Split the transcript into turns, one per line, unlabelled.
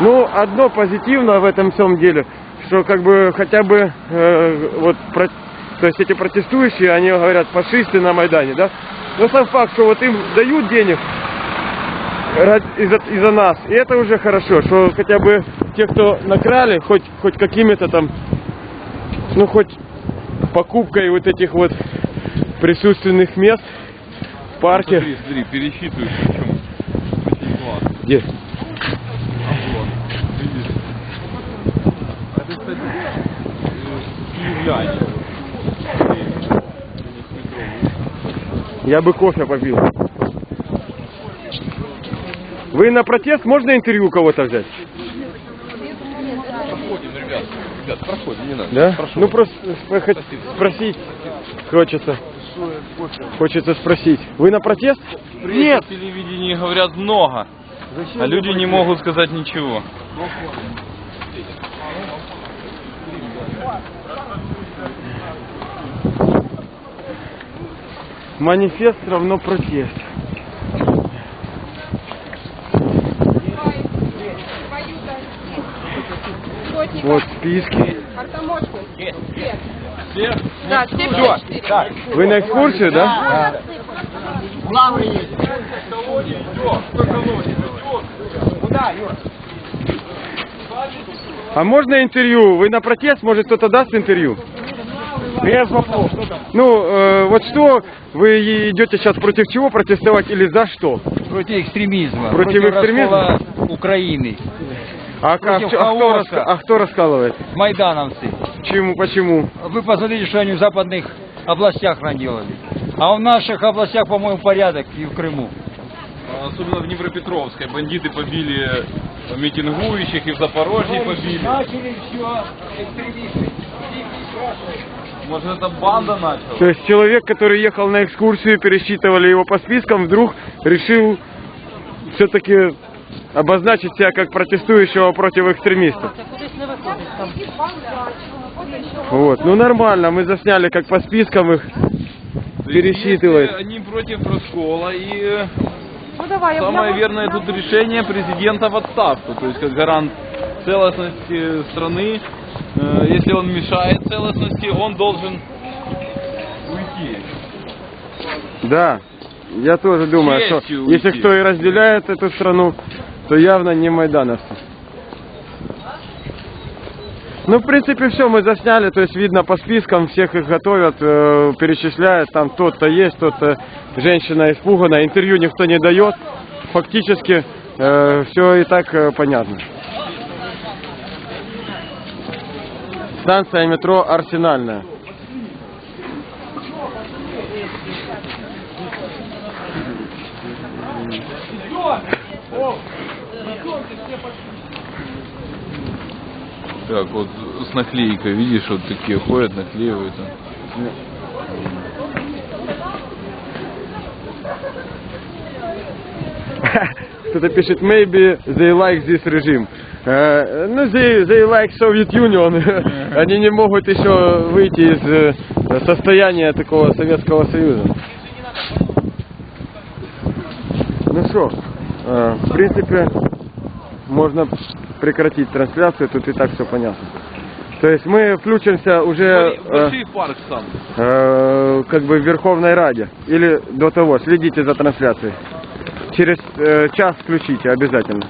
Ну, одно позитивно в этом всем деле, что как бы хотя бы э, вот про- то есть эти протестующие, они говорят фашисты на Майдане, да? Но сам факт, что вот им дают денег из-за из-за нас, и это уже хорошо, что хотя бы те, кто накрали, хоть хоть какими-то там, ну хоть покупкой вот этих вот присутственных мест в парке.
Смотри, смотри, пересчитываешь, причем очень классно.
Где?
Э, киевляне.
Я бы кофе попил. Вы на протест можно интервью кого-то взять?
Проходим, ребят. Ребят, проходим, не надо.
Да?
Прошу.
Ну просто хоть спросить хочется. Хочется спросить. Вы на протест?
Нет. В телевидении говорят много, а люди не могут сказать ничего.
Манифест равно протест. Вот списки.
Артамошку.
Все?
Да, все 54.
Вы на экскурсию, да? А можно интервью? Вы на протест? Может кто-то даст интервью? Без вопросов. Ну, э, вот что вы идете сейчас против чего протестовать или за что?
против экстремизма,
Против экстремизма?
раскола Украины,
А, а
Против
чё- а кто, а кто раскалывает?
майдановцы.
Чему, почему?
Вы посмотрите, что они в западных областях наделали. А в наших областях, по-моему, порядок и в Крыму.
Особенно в Днепропетровской. Бандиты побили митингующих и в Запорожье побили.
Начали все экстремисты.
Может это банда начала?
То есть человек, который ехал на экскурсию, пересчитывали его по спискам, вдруг решил все-таки обозначить себя как протестующего против экстремистов. Вот, ну нормально, мы засняли, как по спискам их пересчитывает.
Если Они против раскола и
Ну давай,
самое верное тут решение президента в отставку. То есть как гарант целостности страны. Э, Если он мешает целостности, он должен уйти.
Да, я тоже думаю, что
Честью
если
уйти.
кто и разделяет эту страну, то явно не майдановцы. Ну, в принципе, все мы засняли, то есть видно по спискам, всех их готовят, э, перечисляют, там тот-то есть, тот-то женщина испугана, интервью никто не дает, фактически все и так э, понятно. Станция метро Арсенальная.
Так, вот с наклейкой, видишь, вот такие ходят, наклеиваются.
Кто-то пишет, maybe they like this regime. Э, ну, they, they like Soviet Union. Они не могут еще выйти из э, состояния такого Советского Союза. Ну что, э, в принципе, можно прекратить трансляцию, тут и так все понятно. То есть мы включимся уже
Смотри,
э,
Большой парк сам.
э, как бы в Верховной Раде. Или до того, следите за трансляцией. Через э, час включите обязательно.